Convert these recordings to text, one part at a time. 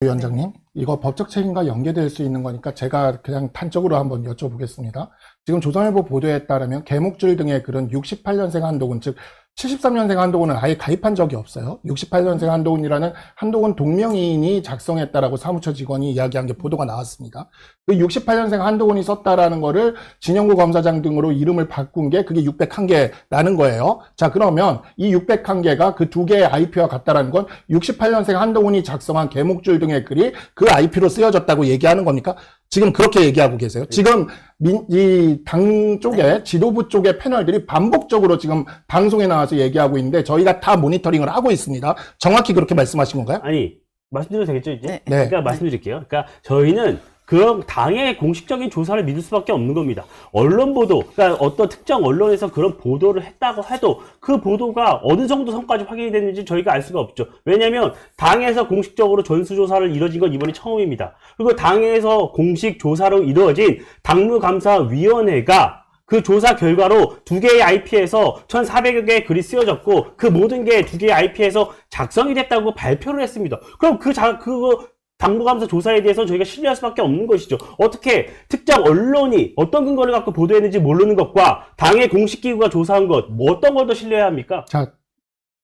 위원장님, 이거 법적 책임과 연계될 수 있는 거니까 제가 그냥 단적으로 한번 여쭤보겠습니다. 지금 조선일보 보도에 따르면 개목줄 등의 그런 68년생 한도군, 즉 73년생 한도군은 아예 가입한 적이 없어요. 68년생 한도군이라는 한도군 동명이인이 작성했다라고 사무처 직원이 이야기한 게 보도가 나왔습니다. 그 68년생 한도군이 썼다라는 거를 진영구 검사장 등으로 이름을 바꾼 게 그게 601개라는 거예요. 자, 그러면 이 601개가 그 두 개의 IP와 같다라는 건 68년생 한동훈이 작성한 개목줄 등의 글이 그 IP로 쓰여졌다고 얘기하는 겁니까? 지금 그렇게 얘기하고 계세요. 지금 민, 이 당 쪽에 지도부 쪽의 패널들이 반복적으로 지금 방송에 나와서 얘기하고 있는데 저희가 다 모니터링을 하고 있습니다. 정확히 그렇게 말씀하신 건가요? 아니 말씀드려도 되겠죠 이제? 네. 네. 그러니까 말씀드릴게요. 그러니까 저희는 그런 당의 공식적인 조사를 믿을 수밖에 없는 겁니다. 언론 보도, 그러니까 어떤 특정 언론에서 그런 보도를 했다고 해도 그 보도가 어느 정도 성과지 확인이 됐는지 저희가 알 수가 없죠. 왜냐하면 당에서 공식적으로 전수조사를 이뤄진 건 이번이 처음입니다. 그리고 당에서 공식 조사로 이루어진 당무감사위원회가 그 조사 결과로 두 개의 IP에서 1,400여 개의 글이 쓰여졌고 그 모든 게 두 개의 IP에서 작성이 됐다고 발표를 했습니다. 그럼 그 자, 그거 당무감사 조사에 대해서 저희가 신뢰할 수밖에 없는 것이죠. 어떻게 특정 언론이 어떤 근거를 갖고 보도했는지 모르는 것과 당의 공식 기구가 조사한 것, 뭐 어떤 걸 더 신뢰해야 합니까? 자,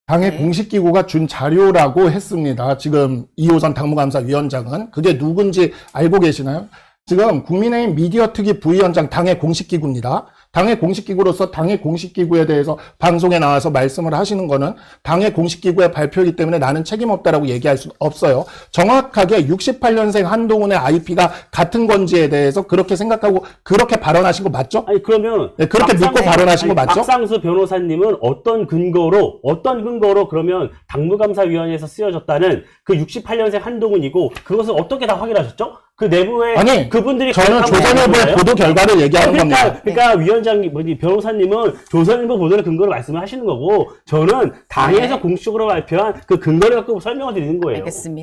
당의 네. 공식 기구가 준 자료라고 했습니다. 지금 이호선 당무감사위원장은 그게 누군지 알고 계시나요? 지금 국민의힘 미디어 특위 부위원장 당의 공식 기구입니다. 당의 공식 기구로서 당의 공식 기구에 대해서 방송에 나와서 말씀을 하시는 거는 당의 공식 기구의 발표이기 때문에 나는 책임 없다라고 얘기할 수 없어요. 정확하게 68년생 한동훈의 IP가 같은 건지에 대해서 그렇게 생각하고 그렇게 발언하신 거 맞죠? 아니 그러면 네, 그렇게 믿고 발언하신 거 맞죠? 박상수 변호사님은 어떤 근거로 어떤 근거로 그러면 당무감사위원회에서 쓰여졌다는 그 68년생 한동훈이고 그것을 어떻게 다 확인하셨죠? 그 내부에 아니, 그분들이 저는 조선일보의? 보도 결과를 얘기하는 그러니까, 겁니다. 그러니까 위원장님, 뭐지, 변호사님은 조선일보 보도를 근거로 말씀을 하시는 거고, 저는 당에서 네. 공식적으로 발표한 그 근거를 갖고 설명을 드리는 거예요. 알겠습니다.